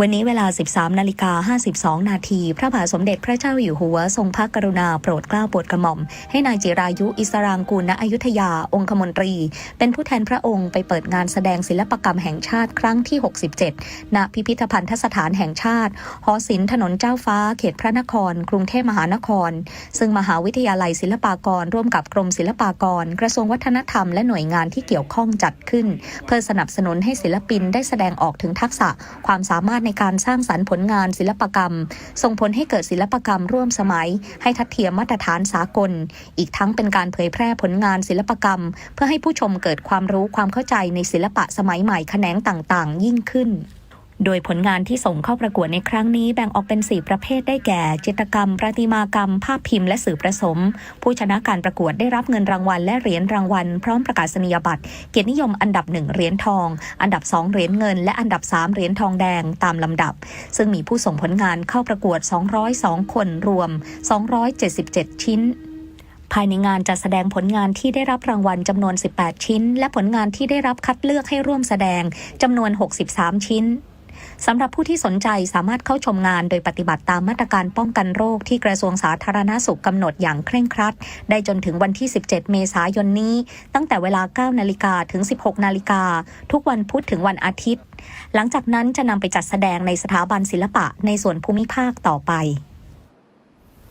วันนี้เวลา 13 นาฬิกา 52 นาที พระบาทสมเด็จพระเจ้าอยู่หัว ทรงพระกรุณาโปรดเกล้าโปรดกระหม่อม ให้นายจิรายุอิสรางกูลณอยุธยา องคมนตรี เป็นผู้แทนพระองค์ไปเปิดงานแสดงศิลปกรรมแห่งชาติครั้งที่ 67 ณ พิพิธภัณฑสถานแห่งชาติ หอศิลป์ถนนเจ้าฟ้า เขตพระนคร กรุงเทพมหานคร ซึ่งมหาวิทยาลัยศิลปากรร่วมกับกรมศิลปากร กระทรวงวัฒนธรรมและหน่วยงานที่เกี่ยวข้องจัดขึ้น เพื่อสนับสนุนให้ศิลปินได้แสดงออกถึงทักษะความสามารถในการสร้างสรรค์ผลงานศิลปกรรม ส่งผลให้เกิดศิลปกรรมร่วมสมัย ให้ทัดเทียมมาตรฐานสากล อีกทั้งเป็นการเผยแพร่ผลงานศิลปกรรม เพื่อให้ผู้ชมเกิดความรู้ความเข้าใจในศิลปะสมัยใหม่แขนงต่างๆ ยิ่งขึ้น โดยผลงานที่ส่งเข้าประกวดในครั้งนี้แบ่งออกเป็น 4 ประเภทได้แก่ จิตรกรรม ประติมากรรม ภาพพิมพ์และสื่อผสม ผู้ชนะการประกวดได้รับเงินรางวัลและเหรียญรางวัล พร้อมประกาศนียบัตร เกียรตินิยมอันดับ 1 เหรียญทอง อันดับ 2 เหรียญเงิน และอันดับ 3 เหรียญทองแดงตามลำดับ ซึ่งมีผู้ส่งผลงานเข้าประกวด 202 คนรวม 277 ชิ้นภายในงานจะแสดงผลงานที่ได้รับรางวัลจำนวน 18 ชิ้น และผลงานที่ได้รับคัดเลือกให้ร่วมแสดงจำนวน 63 ชิ้น สำหรับผู้ที่สนใจสามารถเข้าชมงานโดยปฏิบัติตามมาตรการป้องกันโรคที่กระทรวงสาธารณาสุขกำหนดอย่างเคร่งครัด ได้จนถึงวันที่ 17 เมษายนนี้ ตั้งแต่เวลา 9 นาฬิกาถึง 16 นาฬิกา ทุกวันพุธถึงวันอาทิตย์ หลังจากนั้นจะนำไปจัดแสดงในสถาบันศิลปะในส่วนภูมิภาคต่อไป